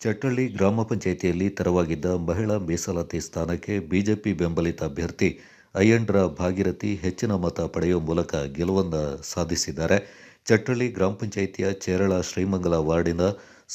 ಚಟ್ಟಳ್ಳಿ ಗ್ರಾಮ ಪಂಚಾಯಿತಿಯಲ್ಲಿ ತೆರವಾಗಿದ್ದ ಮಹಿಳಾ ಮೀಸಲಾತಿ ಸ್ಥಾನಕ್ಕೆ ಬಿಜೆಪಿ ಬೆಂಬಲಿತ ಅಭ್ಯರ್ಥಿ ಅಯ್ಯಂಡ್ರ ಭಾಗಿರಥಿ ಹೆಚ್ಚಿನ ಮತ ಪಡೆಯುವ ಮೂಲಕ ಗೆಲುವನ್ನು ಸಾಧಿಸಿದ್ದಾರೆ. ಚಟ್ಟಳ್ಳಿ ಗ್ರಾಮ ಪಂಚಾಯಿತಿಯ ಚೇರಳ ಶ್ರೀಮಂಗಲ ವಾರ್ಡಿನ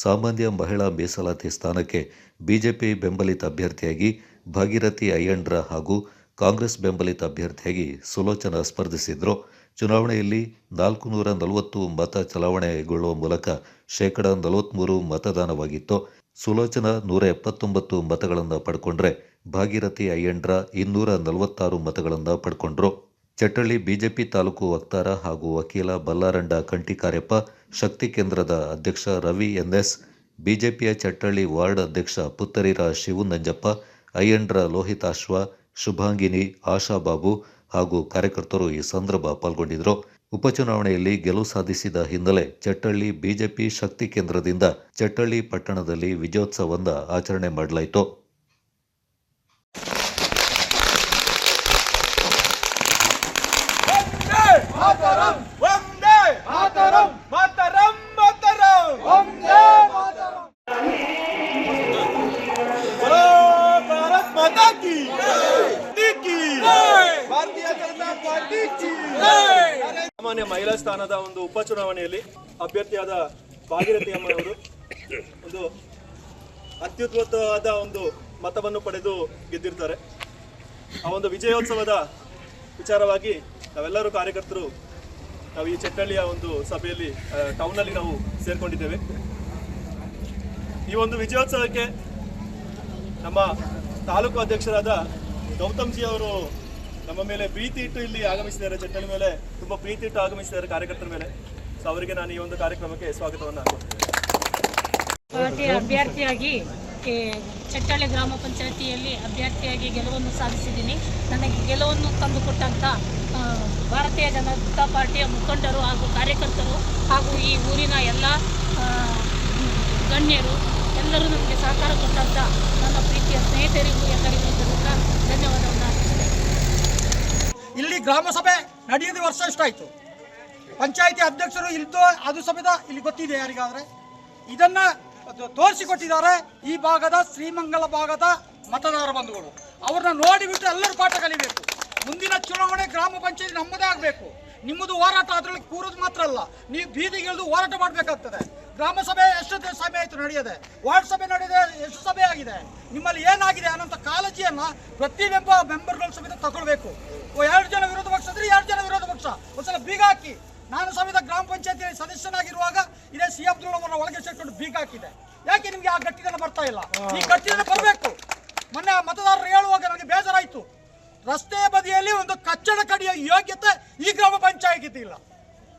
ಸಾಮಾನ್ಯ ಮಹಿಳಾ ಮೀಸಲಾತಿ ಸ್ಥಾನಕ್ಕೆ ಬಿಜೆಪಿ ಬೆಂಬಲಿತ ಅಭ್ಯರ್ಥಿಯಾಗಿ ಭಾಗಿರಥಿ ಅಯ್ಯಂಡ್ರ ಹಾಗೂ ಕಾಂಗ್ರೆಸ್ ಬೆಂಬಲಿತ ಅಭ್ಯರ್ಥಿಯಾಗಿ ಸುಲೋಚನಾ ಸ್ಪರ್ಧಿಸಿದ್ರು. ಚುನಾವಣೆಯಲ್ಲಿ ನಾಲ್ಕು ನೂರ ನಲವತ್ತು ಮತ ಚಲಾವಣೆಗೊಳ್ಳುವ ಮೂಲಕ ಶೇಕಡ ನಲವತ್ತ್ಮೂರು ಮತದಾನವಾಗಿತ್ತು. ಸುಲೋಚನಾ ನೂರ ಎಪ್ಪತ್ತೊಂಬತ್ತು ಮತಗಳನ್ನು ಪಡ್ಕೊಂಡ್ರೆ ಭಾಗೀರಥಿ ಅಯ್ಯಂಡ್ರ ಇನ್ನೂರ ನಲವತ್ತಾರು ಮತಗಳನ್ನು ಪಡ್ಕೊಂಡ್ರು. ಚಟ್ಟಳ್ಳಿ ಬಿಜೆಪಿ ತಾಲೂಕು ವಕ್ತಾರ ಹಾಗೂ ವಕೀಲ ಬಲ್ಲಾರಂಡ ಕಂಟಿಕಾರ್ಯಪ್ಪ ಶಕ್ತಿ ಕೇಂದ್ರದ ಅಧ್ಯಕ್ಷ ರವಿ ಎನ್ಎಸ್, ಬಿಜೆಪಿಯ ಚಟ್ಟಳ್ಳಿ ವಾರ್ಡ್ ಅಧ್ಯಕ್ಷ ಪುತ್ತರಿರ ಶಿವನಂಜಪ್ಪ, ಅಯ್ಯಂಡ್ರ ಲೋಹಿತಾಶ್ವ, ಶುಭಾಂಗಿನಿ ಆಶಾಬಾಬು ಹಾಗೂ ಕಾರ್ಯಕರ್ತರು ಈ ಸಂದರ್ಭ ಪಾಲ್ಗೊಂಡಿದ್ದರು. ಉಪಚುನಾವಣೆಯಲ್ಲಿ ಗೆಲುವು ಸಾಧಿಸಿದ ಹಿನ್ನೆಲೆ ಚಟ್ಟಳ್ಳಿ ಬಿಜೆಪಿ ಶಕ್ತಿ ಕೇಂದ್ರದಿಂದ ಚಟ್ಟಳ್ಳಿ ಪಟ್ಟಣದಲ್ಲಿ ವಿಜಯೋತ್ಸವವನ್ನು ಆಚರಣೆ ಮಾಡಲಾಯಿತು. ಸಾಮಾನ್ಯ ಮಹಿಳಾ ಸ್ಥಾನದ ಒಂದು ಉಪಚುನಾವಣೆಯಲ್ಲಿ ಅಭ್ಯರ್ಥಿಯಾದ ಭಾಗೀರಥಿ ಅಮ್ಮನವರು ಒಂದು ಅತ್ಯುತ್ತಮವಾದ ಒಂದು ಮತವನ್ನು ಪಡೆದು ಗೆದ್ದಿರ್ತಾರೆ. ಆ ಒಂದು ವಿಜಯೋತ್ಸವದ ವಿಚಾರವಾಗಿ ನಾವೆಲ್ಲರೂ ಕಾರ್ಯಕರ್ತರು ನಾವು ಈ ಚಟ್ಟಳ್ಳಿಯ ಒಂದು ಸಭೆಯಲ್ಲಿ ಟೌನಲ್ಲಿ ನಾವು ಸೇರ್ಕೊಂಡಿದ್ದೇವೆ. ಈ ಒಂದು ವಿಜಯೋತ್ಸವಕ್ಕೆ ನಮ್ಮ ತಾಲೂಕು ಅಧ್ಯಕ್ಷರಾದ ಗೌತಮ್ ಜಿ ಅವರು ನಮ್ಮ ಮೇಲೆ ಪ್ರೀತಿ ಇಟ್ಟು ಇಲ್ಲಿ ಆಗಮಿಸಿದ್ದಾರೆ ಜಟ್ಟಲ್ ಮೇಲೆ ತುಂಬಾ ಪ್ರೀತಿ ಇಟ್ಟು ಆಗಮಿಸಿದ್ದಾರೆ ಕಾರ್ಯಕರ್ತರ ಮೇಲೆ. ಸೊ ಅವರಿಗೆ ನಾನು ಈ ಒಂದು ಕಾರ್ಯಕ್ರಮಕ್ಕೆ ಸ್ವಾಗತವನ್ನು ಕೊಡ್ತೀನಿ ಪಾರ್ಟಿಯ ಅಭ್ಯರ್ಥಿಯಾಗಿ ಚಟ್ಟಳೆ ಗ್ರಾಮ ಪಂಚಾಯತಿಯಲ್ಲಿ ಅಭ್ಯರ್ಥಿಯಾಗಿ ಗೆಲುವನ್ನು ಸಾಧಿಸಿದ್ದೀನಿ. ನನಗೆ ಗೆಲುವನ್ನು ತಂದುಕೊಟ್ಟಂಥ ಭಾರತೀಯ ಜನತಾ ಪಾರ್ಟಿಯ ಮುಖಂಡರು ಹಾಗೂ ಕಾರ್ಯಕರ್ತರು ಹಾಗೂ ಈ ಊರಿನ ಎಲ್ಲ ಗಣ್ಯರು, ಎಲ್ಲರೂ ನಮಗೆ ಸಹಕಾರ ಕೊಟ್ಟಂಥ ಗ್ರಾಮ ಸಭೆ ನಡೆಯೋದು ವರ್ಷ ಎಷ್ಟಾಯ್ತು? ಪಂಚಾಯಿತಿ ಅಧ್ಯಕ್ಷರು ಇಲ್ದು ಅದು ಸಮೇತ ಇಲ್ಲಿ ಗೊತ್ತಿದೆ ಯಾರಿಗಾದ್ರೆ? ಇದನ್ನ ತೋರಿಸಿಕೊಟ್ಟಿದ್ದಾರೆ ಈ ಭಾಗದ ಶ್ರೀಮಂಗಲ ಭಾಗದ ಮತದಾರ ಬಂಧುಗಳು. ಅವ್ರನ್ನ ನೋಡಿಬಿಟ್ಟು ಎಲ್ಲರೂ ಪಾಠ ಕಲಿಬೇಕು. ಮುಂದಿನ ಚುನಾವಣೆ ಗ್ರಾಮ ಪಂಚಾಯತಿ ನಮ್ಮದೇ ಆಗಬೇಕು. ನಿಮ್ಮದು ಹೋರಾಟ ಅದರಲ್ಲಿ ಕೂರೋದು ಮಾತ್ರ ಅಲ್ಲ, ನೀವು ಬೀದಿಗಿಳಿದು ಹೋರಾಟ ಮಾಡಬೇಕಾಗ್ತದೆ. ಗ್ರಾಮ ಸಭೆ ಎಷ್ಟು ಸಭೆ ಆಯಿತು ನಡೆಯದೆ? ವಾರ್ಡ್ ಸಭೆ ನಡೆಯದೆ ಎಷ್ಟು ಸಭೆ ಆಗಿದೆ? ನಿಮ್ಮಲ್ಲಿ ಏನಾಗಿದೆ ಅನ್ನೋಂಥ ಕಾಳಜಿಯನ್ನು ಪ್ರತಿ ಮೆಂಬ ಮೆಂಬರ್ಗಳ ಸಮೇತ ತಗೊಳ್ಬೇಕು. ಎರಡು ಒಂದ್ಸಲ ಬೀಗ ಹಾಕಿ, ನಾನು ಸಮೇತ ಗ್ರಾಮ ಪಂಚಾಯತಿ ಸದಸ್ಯನಾಗಿರುವಾಗ ಇದೇ ಸಿ ಅಬ್ದುಲ್ ಅವರ ಒಳಗೆ ಸೇರ್ಕೊಂಡು ಬೀಗ ಹಾಕಿದೆ. ಯಾಕೆ ನಿಮ್ಗೆ ಆ ಗಟ್ಟಿದನ ಬರ್ತಾ ಇಲ್ಲ? ಈ ಗಟ್ಟಿದನ ಬರಬೇಕು. ಮೊನ್ನೆ ಮತದಾರರು ಹೇಳುವಾಗ ನನಗೆ ಬೇಜಾರಾಯ್ತು. ರಸ್ತೆ ಬದಿಯಲ್ಲಿ ಒಂದು ಕಚ್ಚಡ ಕಡಿಯ ಯೋಗ್ಯತೆ ಈ ಗ್ರಾಮ ಪಂಚಾಯತಿ ಇಲ್ಲ.